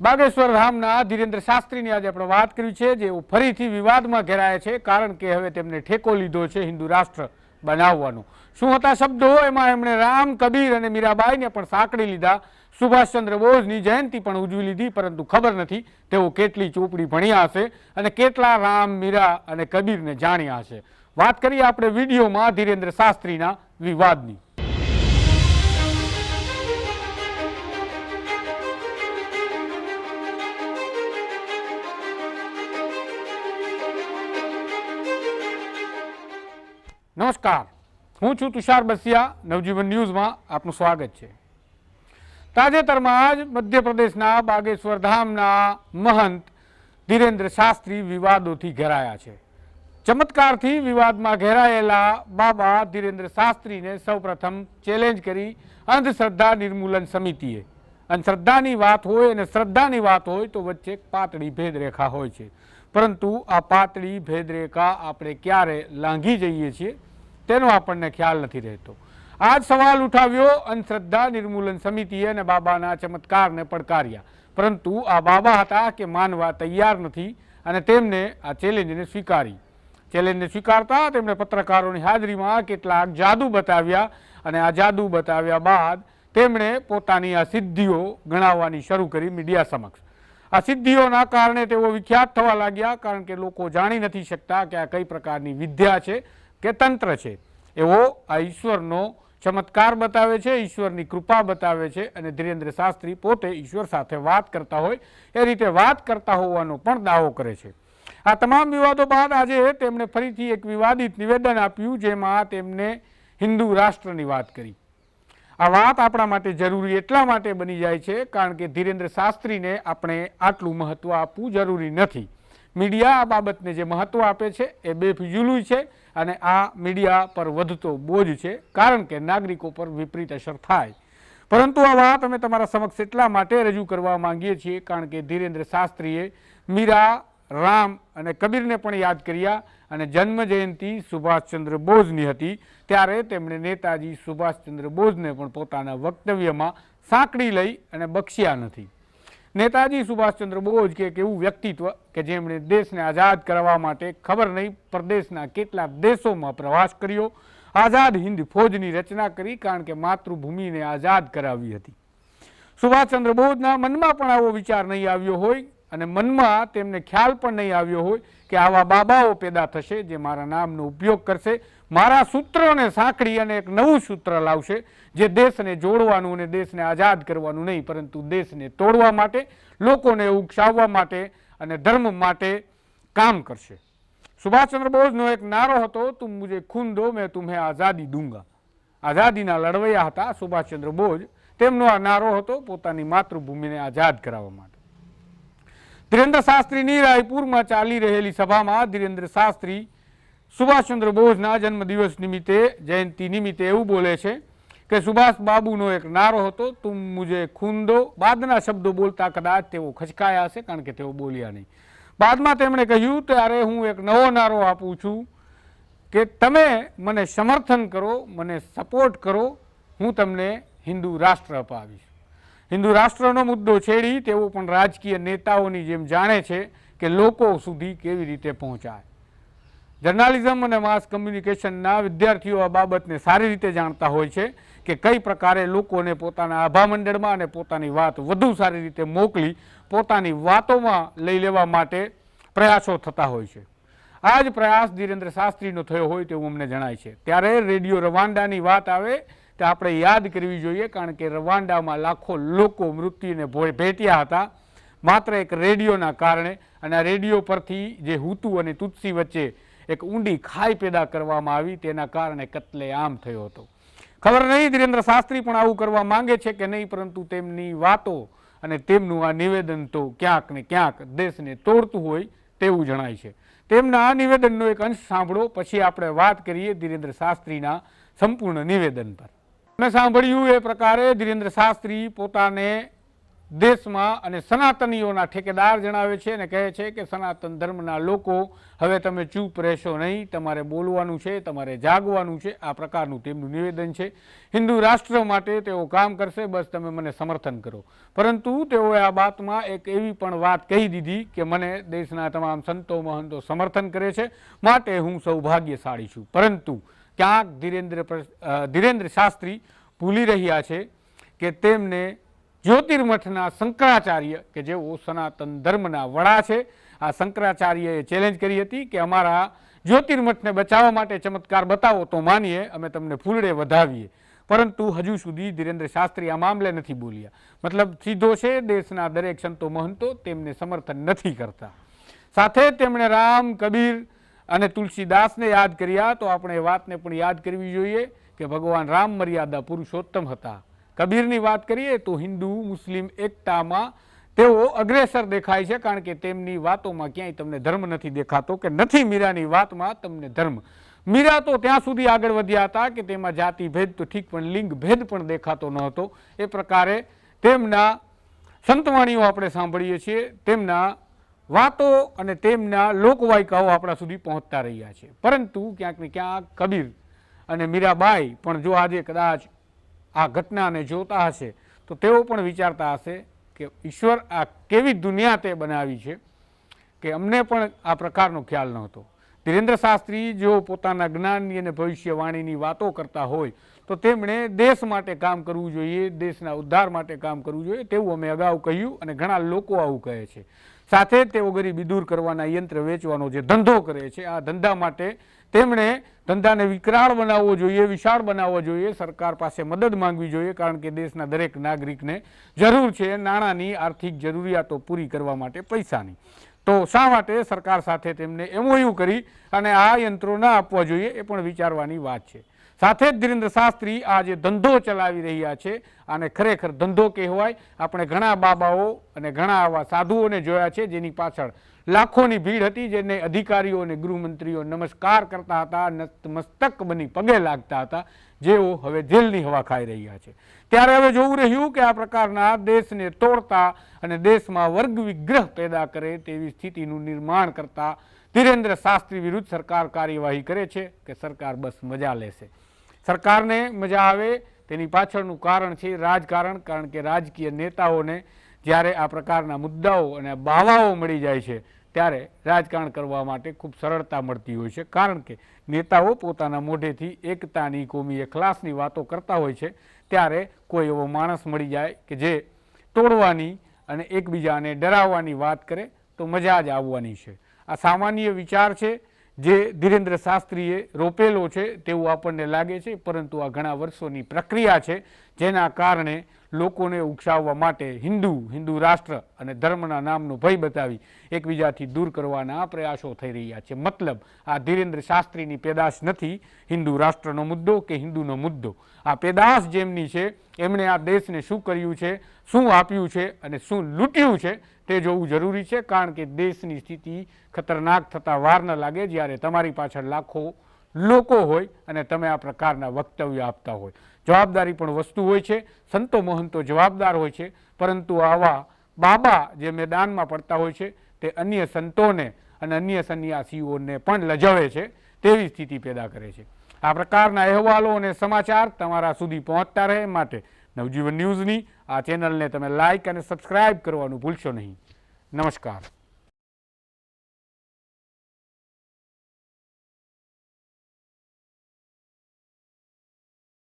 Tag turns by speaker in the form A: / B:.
A: બાગેશ્વર ધામના ધીરેન્દ્ર શાસ્ત્રીની આજે આપણે વાત કરી છે જેઓ ફરીથી વિવાદમાં ઘેરાયા છે, કારણ કે હવે તેમને ઠેકો લીધો છે હિન્દુ રાષ્ટ્ર બનાવવાનો. શું હતા શબ્દો? એમાં એમણે રામ, કબીર અને મીરાબાઈને પણ સાંકળી લીધા. સુભાષચંદ્ર બોઝની જયંતિ પણ ઉજવી લીધી, પરંતુ ખબર નથી તેઓ કેટલી ચોપડી ભણ્યા હશે અને કેટલા રામ, મીરા અને કબીરને જાણ્યા હશે. વાત કરીએ આપણે વિડીયોમાં ધીરેન્દ્ર શાસ્ત્રીના વિવાદની. નમસ્કાર. હું છું તુષાર બસિયા. નવજીવન ન્યૂઝમાં આપનું સ્વાગત છે. તાજેતરમાં જ મધ્યપ્રદેશના બાગેશ્વર ધામના મહંત ધીરેન્દ્ર શાસ્ત્રી વિવાદોથી ઘેરાયા છે. ચમત્કારથી વિવાદમાં ઘેરાયેલા બાબા ધીરેન્દ્ર શાસ્ત્રીને સૌપ્રથમ ચેલેન્જ કરી અંધશ્રદ્ધા નિર્મૂલન સમિતિએ. અંધશ્રદ્ધાની વાત હોય અને શ્રદ્ધાની વાત હોય તો વચ્ચે પાતળી ભેદરેખા હોય છે. પરંતુ આ પાતળી ભેદરેખા આપણે ક્યારે લાંઘી જઈએ છીએ? તેનો આપણને ખ્યાલ નથી રહેતો. આજ સવાલ ઉઠાવ્યો અંધશ્રદ્ધા નિર્મૂલન સમિતિએ અને બાબાના ચમત્કારને પડકાર્યા. પરંતુ આ બાબા હતા કે માનવા તૈયાર નથી અને તેમને આ ચેલેન્જને સ્વીકારી. ચેલેન્જને સ્વીકારતા તેમણે પત્રકારોની હાજરીમાં કેટલાક જાદુ બતાવ્યા અને આ જાદુ બતાવ્યા બાદ તેમણે પોતાની આ સિદ્ધિઓ ગણાવવાની શરૂ કરી મીડિયા સમક્ષ. આ સિદ્ધિઓના કારણે તેઓ વિખ્યાત થવા લાગ્યા કારણ કે લોકો જાણી નથી શકતા કે આ કઈ પ્રકારની વિદ્યા છે કે તંત્ર છે. એવો આ ઈશ્વરનો ચમત્કાર બતાવે છે, ઈશ્વરની કૃપા બતાવે છે અને ધીરેન્દ્ર શાસ્ત્રી પોતે ઈશ્વર સાથે વાત કરતા હોય, એ રીતે વાત કરતા હોવાનો પણ દાવો કરે છે. આ તમામ વિવાદો બાદ આજે તેમણે ફરીથી એક વિવાદિત નિવેદન આપ્યું, જેમાં તેમને હિન્દુ રાષ્ટ્રની વાત કરી. આ વાત આપણા માટે જરૂરી એટલા માટે બની જાય છે, કારણ કે ધીરેન્દ્ર શાસ્ત્રીને આપણે આટલું મહત્ત્વ આપવું જરૂરી નથી. મીડિયા આ બાબતને જે મહત્ત્વ આપે છે, એ બેફિજુલું છે અને આ મીડિયા પર વધતો બોજ છે, કારણ કે નાગરિકો પર વિપરીત અસર થાય. પરંતુ આ વાત અમે તમારા સમક્ષ એટલા માટે રજૂ કરવા માંગીએ છીએ, કારણ કે ધીરેન્દ્ર શાસ્ત્રીએ મીરા, રામ અને કબીરને પણ યાદ કર્યા અને જન્મ જયંતિ સુભાષચંદ્ર બોઝની હતી. ત્યારે તેમણે નેતાજી સુભાષચંદ્ર બોઝને પણ પોતાના વક્તવ્યમાં સાંકળી લઈ અને બક્ષ્યા નથી. નેતાજી સુભાષચંદ્ર બોઝ કે એક એવું વ્યક્તિત્વ કે જેમણે દેશને આઝાદ કરવા માટે ખબર નહીં, પરદેશના કેટલા દેશોમાં પ્રવાસ કર્યો, આઝાદ હિન્દ ફોજની રચના કરી કારણ કે માતૃભૂમિને આઝાદ કરાવી હતી. સુભાષચંદ્ર બોઝના મનમાં પણ આવો વિચાર નહીં આવ્યો હોય અને મનમાં તેમને ખ્યાલ પણ નહીં આવ્યો હોય કે આવા બાબાઓ પેદા થશે જે મારા નામનો ઉપયોગ કરશે. મારા સૂત્રોને સાંકળી અને એક નવું સૂત્ર લાવશે, જે દેશને જોડવાનું અને દેશને આઝાદ કરવાનું નહીં, પરંતુ દેશને તોડવા માટે, લોકોને ઉકસાવવા માટે અને ધર્મ માટે કામ કરશે. સુભાષચંદ્ર બોઝનો એક નારો હતો તું મુજે ખૂન દો, મેં તુમ્હે આઝાદી દૂંગા. આઝાદીના લડવૈયા હતા સુભાષચંદ્ર બોઝ. તેમનો આ નારો હતો પોતાની માતૃભૂમિને આઝાદ કરાવવા માટે. ધીરેન્દ્ર શાસ્ત્રીની રાયપુરમાં ચાલી રહેલી સભામાં ધીરેન્દ્ર શાસ્ત્રી સુભાષચંદ્ર બોઝના જન્મદિવસ નિમિત્તે, જયંતિ નિમિત્તે એવું બોલે છે કે, સુભાષ બાબુનો એક નારો હતો તું મુજે ખૂન દો બાદના શબ્દો બોલતા કદાચ તેઓ ખચકાયા હશે, કારણ કે તેઓ બોલ્યા નહીં. બાદમાં તેમણે કહ્યું, ત્યારે હું એક નવો નારો આપું છું કે તમે મને સમર્થન કરો, મને સપોર્ટ કરો, હું તમને હિન્દુ રાષ્ટ્ર અપાવીશ. હિન્દુ રાષ્ટ્રનો મુદ્દો છેડી તેઓ પણ રાજકીય નેતાઓની જેમ જાણે છે કે લોકો સુધી કેવી રીતે પહોંચાય. જર્નાલિઝમ અને માસ કમ્યુનિકેશનના વિદ્યાર્થીઓ આ બાબતને સારી રીતે જાણતા હોય છે કે કઈ પ્રકારે લોકોને પોતાના આભામંડળમાં અને પોતાની વાત વધુ સારી રીતે મોકલી પોતાની વાતોમાં લઈ લેવા માટે પ્રયાસો થતા હોય છે. આ જ પ્રયાસ ધીરેન્દ્ર શાસ્ત્રીનો થયો હોય તેવું અમને જણાય છે. ત્યારે રેડિયો રવાંડાની વાત આવે તે આપણે યાદ કરવી જોઈએ કારણ કે રવાંડામાં લાખો લોકો મૃત્યુને ભેટ્યા હતા. માત્ર એક રેડિયોના કારણે અને આ રેડિયો પરથી જે હુતુ અને તુત્સી વચ્ચે એક ઊંડી ખાઈ પેદા કરવામાં આવી, તેના કારણે કત્લેઆમ થયો હતો. ખબર નહીં, ધીરેન્દ્ર શાસ્ત્રી પણ આવું કરવા માંગે છે કે નહીં, પરંતુ તેમની વાતો અને તેમનું આ નિવેદન તો ક્યાંક ને ક્યાંક દેશને તોડતું હોય તેવું જણાય છે. તેમના આ નિવેદનનો એક અંશ સાંભળો, પછી આપણે વાત કરીએ ધીરેન્દ્ર શાસ્ત્રીના સંપૂર્ણ નિવેદન પર. મેં સાંભળ્યું એ પ્રકારે ધીરેન્દ્ર શાસ્ત્રી પોતાને દેશમાં અને સનાતનીઓના ઠેકેદાર જણાવે છે અને કહે છે કે સનાતન ધર્મના લોકો હવે તમે ચૂપ રહેશો નહીં, તમારે બોલવાનું છે, તમારે જાગવાનું છે, આ પ્રકારનું તેમનું નિવેદન છે. હિન્દુ રાષ્ટ્ર માટે તેઓ કામ કરશે, બસ તમે મને સમર્થન કરો. પરંતુ તેઓએ આ બાતમાં એક એવી પણ વાત કહી દીધી કે મને દેશના તમામ સંતો, મહંતો સમર્થન કરે છે, માટે હું સૌભાગ્યશાળી છું. પરંતુ ક્યાંક ધીરેન્દ્ર ધીરેન્દ્ર શાસ્ત્રી ભૂલી રહ્યા છે કે તેમને જ્યોતિર્મઠના શંકરાચાર્ય, કે જેઓ સનાતન ધર્મના વડા છે, આ શંકરાચાર્યએ ચેલેન્જ કરી હતી કે અમારા જ્યોતિર્મઠને બચાવવા માટે ચમત્કાર બતાવો તો માનીએ, અમે તમને ફૂલડે વધાવીએ. પરંતુ હજુ સુધી ધીરેન્દ્ર શાસ્ત્રી આ મામલે નથી બોલ્યા. મતલબ સીધો છે, દેશના દરેક સંતો મહંતો તેમને સમર્થન નથી કરતા. સાથે તેમણે રામ, કબીર અને તુલસીદાસને યાદ કર્યા, તો આપણે એ વાતને પણ યાદ કરવી જોઈએ કે ભગવાન રામ મર્યાદા પુરુષોત્તમ હતા. કબીરની વાત કરીએ તો હિન્દુ, મુસ્લિમ, એકતામાં તેઓ અગ્રેસર દેખાય છે કારણ કે તેમની વાતોમાં ક્યાંય તમને ધર્મ નથી દેખાતો કે નથી મીરાની વાતમાં તમને ધર્મ. મીરા તો ત્યાં સુધી આગળ વધ્યા હતા કે તેમાં જાતિ ભેદ તો ઠીક પણ લિંગ ભેદ પણ દેખાતો ન હતો. એ પ્રકારે તેમના સંતવાણીઓ આપણે સાંભળીએ છીએ, તેમના વાતો અને તેમના લોકવાયકાઓ આપણા સુધી પહોંચતા રહ્યા છે. પરંતુ ક્યાંક ને ક્યાંક કબીર અને મીરાબાઈ પણ જો આજે કદાચ આ ઘટનાને જોતા હશે, તો તેઓ પણ વિચારતા હશે કે ઈશ્વર આ કેવી દુનિયા તે બનાવી છે કે અમને પણ આ પ્રકારનો ખ્યાલ નહોતો. ધીરેન્દ્ર શાસ્ત્રી જો પોતાના જ્ઞાનની અને ભવિષ્યવાણીની વાતો કરતા હોય, તો તેમણે દેશ માટે કામ કરવું જોઈએ, દેશના ઉદ્ધાર માટે કામ કરવું જોઈએ, તેવું અમે અગાઉ કહ્યું અને ઘણા લોકો આવું કહે છે. સાથે તેઓ ગરીબી દૂર કરવાના યંત્ર વેચવાનો જે ધંધો કરે છે, આ ધંધા માટે તેમણે ધંધાને વિકરાળ બનાવવો જોઈએ, વિશાળ બનાવવો જોઈએ, સરકાર પાસે મદદ માંગવી જોઈએ, કારણ કે દેશના દરેક નાગરિકને જરૂર છે નાણાંની આર્થિક જરૂરિયાતો પૂરી કરવા માટે પૈસાની. તો શા માટે સરકાર સાથે તેમને એમઓયુ કરી અને આ યંત્રો ના આપવા જોઈએ એ પણ વિચારવાની વાત છે. સાથે જ ધીરેન્દ્ર શાસ્ત્રી આ જે ધંધો ચલાવી રહ્યા છે આને ખરેખર ધંધો કહેવાય. આપણે ઘણા બાબાઓ અને ઘણા આવા સાધુઓને જોયા છે, જેની પાછળ લાખોની ભીડ હતી, જેને અધિકારીઓ અને ગૃહમંત્રીઓ નમસ્કાર કરતા હતા મસ્તક બની પગે લાગતા હતા, જેઓ હવે જેલની હવા ખાઈ રહ્યા છે. ત્યારે હવે જોવું રહ્યું કે આ પ્રકારના દેશને તોડતા અને દેશમાં વર્ગ વિગ્રહ પેદા કરે તેવી સ્થિતિનું નિર્માણ કરતા ધીરેન્દ્ર શાસ્ત્રી વિરુદ્ધ સરકાર કાર્યવાહી કરે છે કે સરકાર બસ મજા લેશે. સરકારને મજા આવે, તેની પાછળનું કારણ છે રાજકારણ, કારણ કે રાજકીય નેતાઓને જ્યારે આ પ્રકારના મુદ્દાઓ અને બાવાઓ મળી જાય છે, ત્યારે રાજકારણ કરવા માટે ખૂબ સરળતા મળતી હોય છે. કારણ કે નેતાઓ પોતાના મોઢેથી એકતાની કોમી એખલાસની વાતો કરતા હોય છે, ત્યારે કોઈ એવો માણસ મળી જાય કે જે તોડવાની અને એકબીજાને ડરાવવાની વાત કરે, તો મજા જ આવવાની છે. આ સામાન્ય વિચાર છે જે ધીરેન્દ્ર શાસ્ત્રીએ રોપેલો છે તેવું આપણને લાગે છે, પરંતુ આ ઘણા વર્ષોની પ્રક્રિયા છે જેના કારણે લોકોને ઉકસાવવા માટે હિન્દુ હિન્દુ રાષ્ટ્ર અને ધર્મના નામનો ભય બતાવી એકબીજાથી દૂર કરવાના પ્રયાસો થઈ રહ્યા છે. મતલબ, આ ધીરેન્દ્ર શાસ્ત્રીની પેદાશ નથી, હિન્દુ રાષ્ટ્રનો મુદ્દો કે હિન્દુનો મુદ્દો? આ પેદાશ જેમની છે, એમણે આ દેશને શું કર્યું છે, શું આપ્યું છે અને શું લૂંટ્યું છે તે જોવું જરૂરી છે, કારણ કે દેશની સ્થિતિ ખતરનાક થતાં વાર ન લાગે જ્યારે તમારી પાછળ લાખો લોકો હોય અને તમે આ પ્રકારના વક્તવ્ય આપતા હોય. જવાબદારી પણ વસ્તુ હોય છે, સંતો મહંતો જવાબદાર હોય છે, પરંતુ આવા બાબા જે મેદાનમાં પડતા હોય છે, તે અન્ય સંતોને અને અન્ય સંન્યાસીઓને પણ લજાવે છે, તેવી સ્થિતિ પેદા કરે છે. આ પ્રકારના અહેવાલો અને સમાચાર તમારા સુધી પહોંચતા રહે માટે નવજીવન ન્યૂઝની આ ચેનલને તમે લાઇક અને સબસ્ક્રાઇબ કરવાનું ભૂલશો નહીં. નમસ્કાર.